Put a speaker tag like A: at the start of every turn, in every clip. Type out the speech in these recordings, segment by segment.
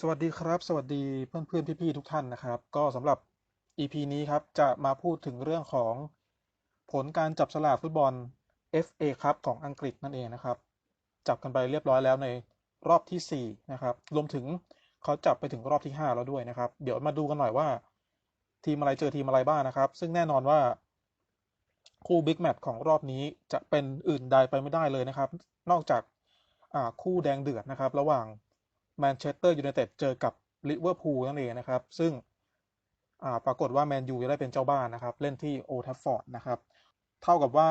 A: สวัสดีครับ สวัสดีเพื่อนเพื่อนพี่ๆทุกท่านนะครับ ก็สำหรับ EP นี้ครับจะมาพูดถึงเรื่องของผลการจับสลากฟุตบอล FA ครับของอังกฤษนั่นเองนะครับ จับกันไปเรียบร้อยแล้วในรอบที่ 4 นะครับ รวมถึงเขาจับไปถึงรอบที่ 5 แล้วด้วยนะครับ เดี๋ยวมาดูกันหน่อยว่า ทีมอะไรเจอทีมอะไรบ้างนะครับ ซึ่งแน่นอนว่า คู่บิ๊กแมตช์ของรอบนี้จะเป็นอื่นใดไปไม่ได้เลยนะครับ นอกจากคู่แดงเดือดนะครับ ระหว่าง แมนเชสเตอร์ยูไนเต็ดเจอกับลิเวอร์พูลนั่นเองนะครับ ซึ่งปรากฏว่าแมนยูจะได้เป็นเจ้าบ้านนะครับ เล่นที่โอทัฟฟอร์ดนะครับ เท่ากับว่า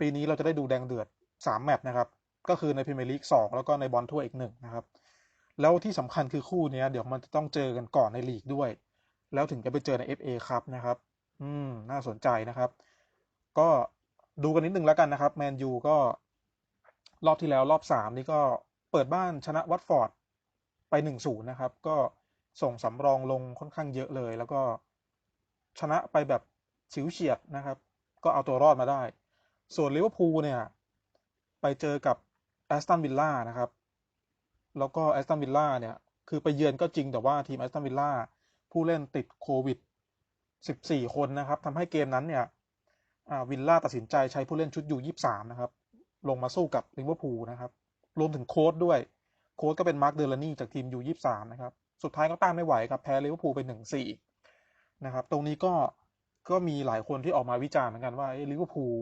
A: ปีนี้เราจะได้ดูแดงเดือด 3 แมตช์นะครับ ก็คือในพรีเมียร์ลีก2แล้วก็ในบอลถ้วอีกหนึ่งนะครับ แล้วที่สำคัญคือคู่นี้เดี๋ยวมันจะต้องเจอกันก่อนในลีกด้วย แล้วถึงจะไปเจอใน FA ครับนะครับ อืม น่าสนใจนะครับ ก็ดูกันนิดนึงแล้วกันนะครับแมนยูก็รอบที่แล้วรอบสามนี่ก็เปิดบ้านชนะวัตฟอร์ด ไปหนึ่งศูนย์นะครับ ก็ส่งสำรองลงค่อนข้างเยอะเลย แล้วก็ชนะไปแบบฉิวเฉียดนะครับ ก็เอาตัวรอดมาได้ ส่วนลิเวอร์พูลเนี่ย ไปเจอกับแอสตันวิลล่านะครับ แล้วก็แอสตันวิลล่าเนี่ย คือไปเยือนก็จริงแต่ว่าทีมแอสตันวิลล่าผู้เล่นติดโควิด 14 คนนะครับทำให้เกมนั้นเนี่ยวิลล่าตัดสินใจใช้ผู้เล่นชุดอยู่23 นะครับ ลงมาสู้กับลิเวอร์พูลนะครับ รวมถึงโค้ดด้วย โค้ชก็เป็นมาร์คเดลานี่จากทีมยูยี่สามนะครับสุดท้ายก็ต้านไม่ไหวครับแพ้ลิเวอร์พูลไปหนึ่งสี่นะครับตรงนี้ก็ก็มีหลายคนที่ออกมาวิจารณ์เหมือนกันว่าลิเวอร์พูล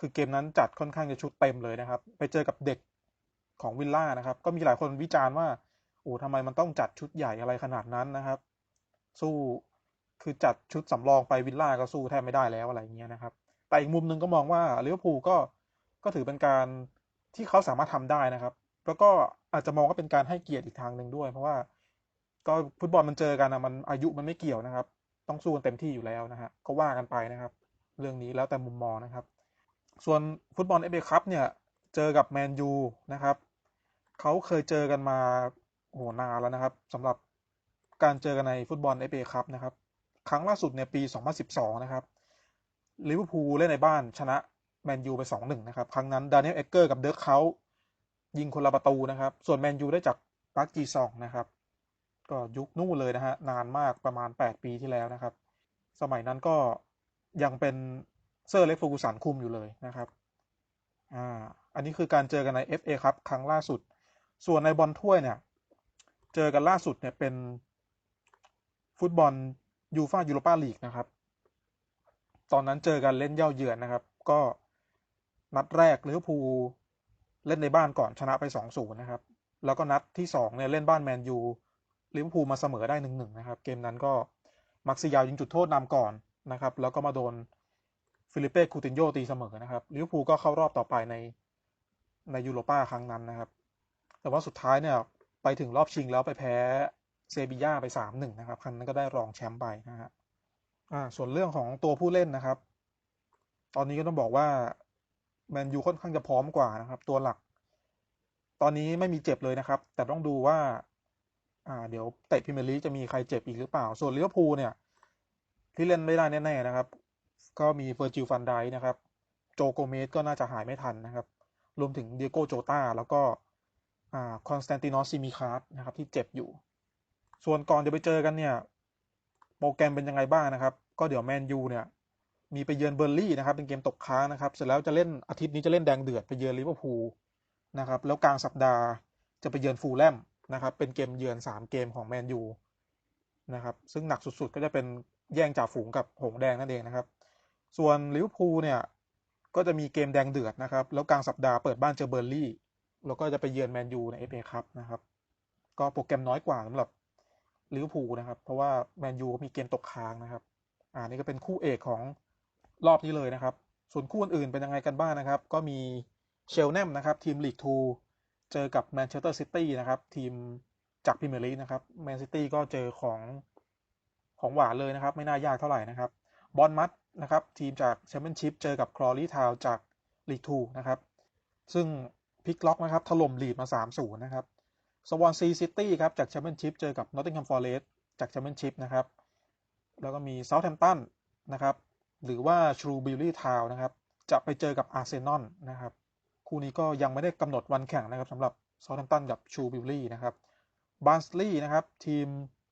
A: คือเกมนั้นจัดค่อนข้างจะชุดเต็มเลยนะครับ ไปเจอกับเด็กของวิลล่านะครับ ก็มีหลายคนวิจารณ์ว่าโอ้ทำไมมันต้องจัดชุดใหญ่อะไรขนาดนั้นนะครับ สู้คือจัดชุดสำรองไปวิลล่าก็สู้แทบไม่ได้แล้วอะไรเงี้ยนะครับ แต่อีกมุมหนึ่งก็มองว่าลิเวอร์พูลก็ก็ถือเป็นการที่เขาสามารถทำได้นะครับ แล้วก็อาจจะมองว่าเป็นการให้เกียรติอีกทางหนึ่งด้วย เพราะว่า ก็ฟุตบอลมันเจอกันนะมันอายุมันไม่เกี่ยวนะครับ ต้องสู้กันเต็มที่อยู่แล้วนะฮะก็ว่ากันไปนะครับ เรื่องนี้แล้วแต่มุมมองนะครับ ส่วนฟุตบอลเอเบคัพเนี่ยเจอกับแมนยูนะครับเขาเคยเจอกันมาโหนานแล้วนะครับสำหรับการเจอกันในฟุตบอลเอเบคัพนะครับ ครั้งล่าสุดเนี่ยปี 2012 นะครับลิเวอร์พูลเล่นในบ้านชนะแมนยูไป 2-1 นะครับ ครั้งนั้นดานิเอลเอเกอร์กับเดิร์กเขา ยิงคนละประตูนะครับ ส่วนแมนยูได้จากปักจีซองนะครับ ก็ยุคนู่นเลยนะฮะนานมากประมาณ 8 ปีที่แล้วนะครับ สมัยนั้นก็ยังเป็นเซอร์เล็กฟูกุสันคุมอยู่เลยนะครับอ่าอันนี้คือการเจอกันใน FA ครับ ครั้งล่าสุด ส่วนในบอลถ้วยเนี่ย เจอกันล่าสุดเนี่ยเป็นฟุตบอลยูฟายูโรปาลีกนะครับ ตอนนั้นเจอกันเล่นเย่าเยือนนะครับ ก็นัดแรกลิเวอร์พูล เล่นในบ้านก่อนชนะไป2อศูนย์นะครับ แล้วก็นัดที่2เนี่ยเล่นบ้านแมนยูลิเวอร์พูลมาเสมอได้หนึ่งหนึ่งนะครับ เกมนั้นก็มักซิยาวยิงจุดโทษนำก่อนนะครับ แล้วก็มาโดนฟิลิเป้คูตินโยตีเสมอนะครับลิเวอร์พูลก็เข้ารอบต่อไปในในยูโรป้าครั้งนั้นนะครับ แต่ว่าสุดท้ายเนี่ยไปถึงรอบชิงแล้วไปแพ้เซบีย่าไปสามหนึ่งนะครับ ครั้งนั้นก็ได้รองแชมป์ไปนะฮะอ่าส่วนเรื่องของตัวผู้เล่นนะครับ ตอนนี้ก็ต้องบอกว่า แมนยูค่อนข้างจะพร้อมกว่านะครับ ตัวหลัก ตอนนี้ไม่มีเจ็บเลยนะครับ แต่ต้องดูว่า อ่า เดี๋ยวเตะพิเมลีจะมีใครเจ็บอีกหรือเปล่า ส่วนลิเวอร์พูลเนี่ย ที่เล่นไม่ได้แน่ๆนะครับ ก็มีเฟอร์จิลฟันไดนะครับ โจโกเมสก็น่าจะหายไม่ทันนะครับ รวมถึงเดียโกโจตาแล้วก็อ่าคอนสแตนตินอสซิมิคาร์ดนะครับ ที่เจ็บอยู่ ส่วนก่อนจะไปเจอกันเนี่ย โปรแกรมเป็นยังไงบ้างนะครับ ก็เดี๋ยวแมนยูเนี่ย มีไปเยือนเบอร์ลี่นะครับ เป็นเกมตกค้างนะครับ เสร็จแล้วจะเล่นอาทิตย์นี้จะเล่นแดงเดือดไปเยือนลิเวอร์พูลนะครับ แล้วกลางสัปดาห์จะไปเยือนฟูลแลมนะครับ เป็นเกมเยือน 3 เกมของแมนยูนะครับ ซึ่งหนักสุดๆ ก็จะเป็นแย่งจ่าฝูงกับหงแดงนั่นเองนะครับ ส่วนลิเวอร์พูลเนี่ยก็จะมีเกมแดงเดือดนะครับ แล้วกลางสัปดาห์เปิดบ้านเจอเบอร์ลี่ แล้วก็จะไปเยือนแมนยูในเอฟเอคัพนะครับ ก็โปรแกรมน้อยกว่าสำหรับลิเวอร์พูลนะครับ เพราะว่าแมนยูมีเกมตกค้างนะครับ อ่านี่ก็เป็นคู่เอกของ รอบนี้เลยนะครับ ส่วนคู่อื่นเป็นยังไงกันบ้างนะครับ ก็มีเชลแนมนะครับทีมลีกทูเจอกับแมนเชสเตอร์ซิตี้นะครับ ทีมจากพรีเมียร์ลีกนะครับแมนซิตี้ก็เจอของของหวานเลยนะครับ ไม่น่ายากเท่าไหร่นะครับบอลมัดนะครับ ทีมจากแชมเปี้ยนชิพเจอกับคลอรีทาวจากลีกทูนะครับ ซึ่งพิกล็อกนะครับถล่มลีดมา3-0นะครับสวอนซีซิตี้ครับจากแชมเปี้ยนชิพเจอกับนอตติงแฮมฟอร์เรสต์จากแชมเปี้ยนชิพนะครับ แล้วก็มีเซาท์แฮมป์ตันนะครับ หรือว่าชูบิลลี่ทาวนะครับ จะไปเจอกับอาร์เซนอลนะครับ คู่นี้ก็ยังไม่ได้กำหนดวันแข่งนะครับสำหรับซอลทัมตันกับชูบิลลี่นะครับบาร์สลีย์นะครับ ทีม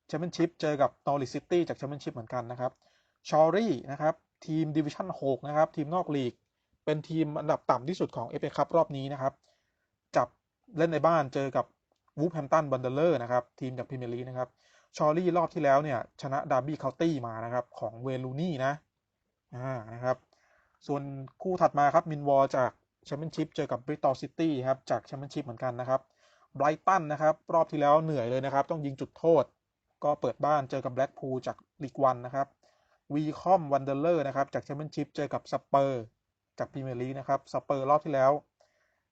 A: แชมเปี้ยนชิพเจอกับนอริซิตี้จากแชมเปี้ยนชิพเหมือนกันนะครับชอรี่นะครับ ทีมดิวิชั่น6นะครับ ทีมนอกลีก เป็นทีมอันดับต่ำที่สุดของ FA คัพรอบนี้นะครับ จับเล่นในบ้านเจอกับวูฟแฮมตันบันเดเลอร์นะครับ ทีมจากพรีเมียร์ลีกนะครับชอรี่รอบที่แล้วเนี่ย ชนะดาร์บี้เคาน์ตี้มานะครับ ของเวลูนี่นะ อ่านะครับ ส่วนคู่ถัดมาครับมินวอลจากแชมเปี้ยนชิพเจอกับบริตอลซิตี้ครับจากแชมเปี้ยนชิพเหมือนกันนะครับไบรตันนะครับรอบที่แล้วเหนื่อยเลยนะครับ ต้องยิงจุดโทษ ก็เปิดบ้านเจอกับแบล็กพูลจากลีกวันนะครับวีคอมวันเดอร์เลอร์นะครับจากแชมเปี้ยนชิพเจอกับสเปอร์จากพรีเมียร์ลีกนะครับสเปอร์รอบที่แล้ว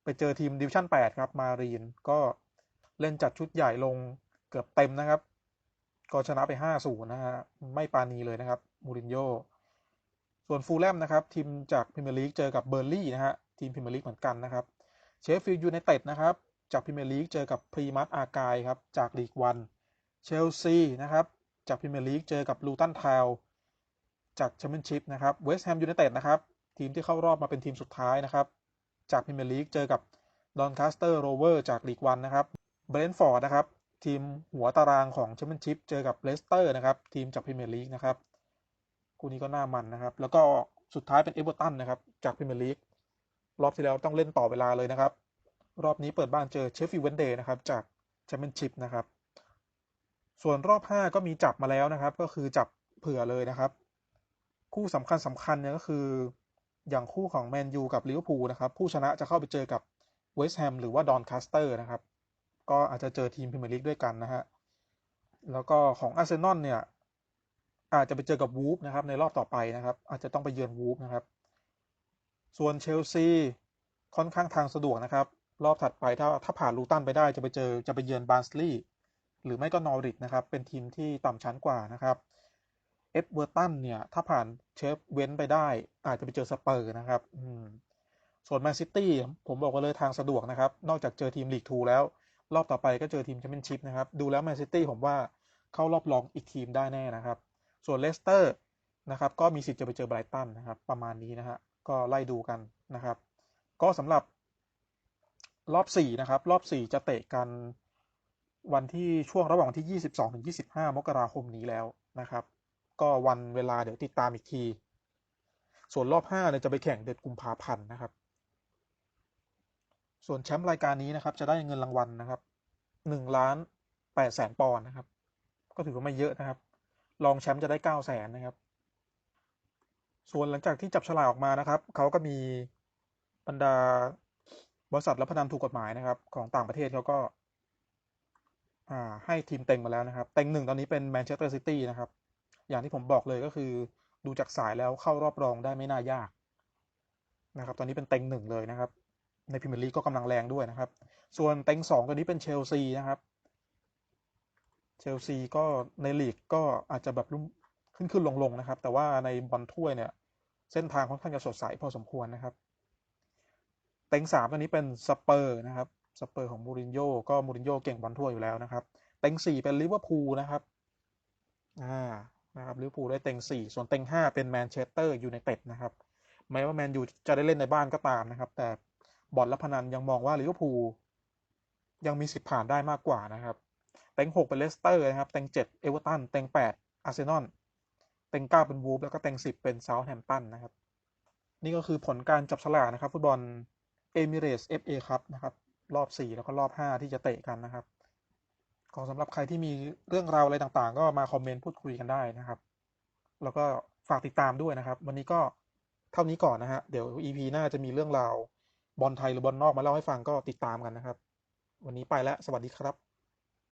A: ไปเจอทีมดิวชั่น 8 ครับ มารีน ก็เล่นจัดชุดใหญ่ลงเกือบเต็มนะครับ ก็ชนะไป 5-0 นะฮะไม่ปานีเลยนะครับ มูรินโญ่ ส่วนฟูลแลมนะครับทีมจากพรีเมียร์ลีกเจอกับเบอร์ลี่นะฮะทีมพรีเมียร์ลีกเหมือนกันนะครับเชฟฟิลด์ยูไนเต็ดนะครับจากพรีเมียร์ลีกเจอกับพรีมัสอากายครับจากลีกวันเชลซีนะครับจากพรีเมียร์ลีกเจอกับลูตันทาวจากแชมเปี้ยนชิพนะครับเวสต์แฮมยูไนเต็ดนะครับทีมที่เข้ารอบมาเป็นทีมสุดท้ายนะครับจากพรีเมียร์ลีกเจอกับดอนคาสเตอร์โรเวอร์จากลีกวันนะครับเบรนท์ฟอร์ดนะครับทีมหัวตารางของแชมเปี้ยนชิพเจอกับเลสเตอร์นะครับทีมจากพรีเมียร์ลีกนะครับ คู่นี้ก็น่ามันนะครับ แล้วก็สุดท้ายเป็นเอเวอร์ตันนะครับ จากพรีเมียร์ลีกรอบที่แล้วต้องเล่นต่อเวลาเลยนะครับ รอบนี้เปิดบ้านเจอเชฟฟิลด์เวนเดย์นะครับ จากแชมเปี้ยนชิพนะครับ ส่วนรอบ 5 ก็มีจับมาแล้วนะครับ ก็คือจับเผื่อเลยนะครับ คู่สำคัญสำคัญเนี่ยก็คือ อย่างคู่ของแมนยูกับลิเวอร์พูลนะครับ ผู้ชนะจะเข้าไปเจอกับเวสต์แฮมหรือว่าดอนคาสเตอร์นะครับ ก็อาจจะเจอทีมพรีเมียร์ลีกด้วยกันนะฮะแล้วก็ของอาร์เซนอลเนี่ย อาจจะไปเจอกับวูฟนะครับในรอบต่อไปนะครับ อาจจะต้องไปเยือนวูฟนะครับ ส่วนเชลซีค่อนข้างทางสะดวกนะครับ รอบถัดไปถ้าถ้าผ่านลูตันไปได้จะไปเจอจะไปเยือนบาร์สลีย์หรือไม่ก็นอริทนะครับ เป็นทีมที่ต่ำชั้นกว่านะครับเอฟเวอร์ตันเนี่ย ถ้าผ่านเชฟเว้นไปได้ อาจจะไปเจอสเปอร์นะครับส่วนแมนซิตี้ผมบอกว่าเลยทางสะดวกนะครับ นอกจากเจอทีมลีกทูแล้ว รอบต่อไปก็เจอทีมแชมเปี้ยนชิพนะครับ ดูแล้วแมนซิตี้ผมว่าเข้ารอบรองอีกทีมได้แน่นะครับ ส่วนเลสเตอร์นะครับก็มีสิทธิ์จะไปเจอไบรตันนะครับประมาณนี้นะฮะก็ไล่ดูกันนะครับ ก็สำหรับรอบ4นะครับรอบ 4 จะเตะกันวันที่ช่วงระหว่างที่ 22ถึง25 มกราคมนี้แล้วนะครับ ก็วันเวลาเดี๋ยวติดตามอีกที ส่วนรอบ5เนี่ยจะไปแข่งเดือนกุมภาพันธ์นะครับ ส่วนแชมป์รายการนี้นะครับ จะได้เงินรางวัลนะครับ1ล้าน8แสนปอนด์นะครับ ก็ถือว่าไม่เยอะนะครับ รองแชมป์จะได้9แสนนะครับ ส่วนหลังจากที่จับฉลากออกมานะครับ เขาก็มีบรรดาบริษัทรับพนันถูกกฎหมายนะครับ ของต่างประเทศเขาก็ให้ทีมเต็งมาแล้วนะครับ เต็งหนึ่งตอนนี้เป็นแมนเชสเตอร์ซิตี้นะครับ อย่างที่ผมบอกเลยก็คือดูจากสายแล้วเข้ารอบรองได้ไม่น่ายากนะครับ ตอนนี้เป็นเต็งหนึ่งเลยนะครับ ในพรีเมียร์ลีกก็กำลังแรงด้วยนะครับ ส่วนเต็งสองตอนนี้เป็นเชลซีนะครับ เชลซีก็ในลีกก็อาจจะแบบขึ้นขึ้นลงลงนะครับ แต่ว่าในบอลถ้วยเนี่ย เส้นทางค่อนข้างจะสดใสพอสมควรนะครับ เต็งสามตอนนี้เป็นสเปอร์นะครับสเปอร์ของมูรินโญ่ก็มูรินโญ่เก่งบอลถ้วยอยู่แล้วนะครับ เต็งสี่เป็นลิเวอร์พูลนะครับ อ่า นะครับลิเวอร์พูลได้เต็งสี่ส่วนเต็งห้าเป็นแมนเชสเตอร์ยูไนเต็ดนะครับ แม้ว่าแมนยูจะได้เล่นในบ้านก็ตามนะครับ แต่บอลและพนันยังมองว่าลิเวอร์พูลยังมีสิทธิ์ผ่านได้มากกว่านะครับ เต็งหกเป็นเลสเตอร์นะครับ เต็งเจ็ดเอเวอร์ตัน เต็งแปดอาร์เซนอล เต็งเก้าเป็นวูฟแล้วก็เต็งสิบเป็นเซาท์แฮมป์ตันนะครับ นี่ก็คือผลการจับฉลากนะครับ ฟุตบอลเอมิเรสเอฟเอครับนะครับ รอบสี่แล้วก็รอบห้าที่จะเตะกันนะครับก็สำหรับใครที่มีเรื่องราวอะไรต่างๆ ก็มาคอมเมนต์พูดคุยกันได้นะครับ แล้วก็ฝากติดตามด้วยนะครับ วันนี้ก็เท่านี้ก่อนนะฮะ เดี๋ยว EP หน้าจะมีเรื่องราวบอลไทยหรือบอลนอกมาเล่าให้ฟังก็ติดตามกันนะครับ วันนี้ไปแล้ว สวัสดีครับ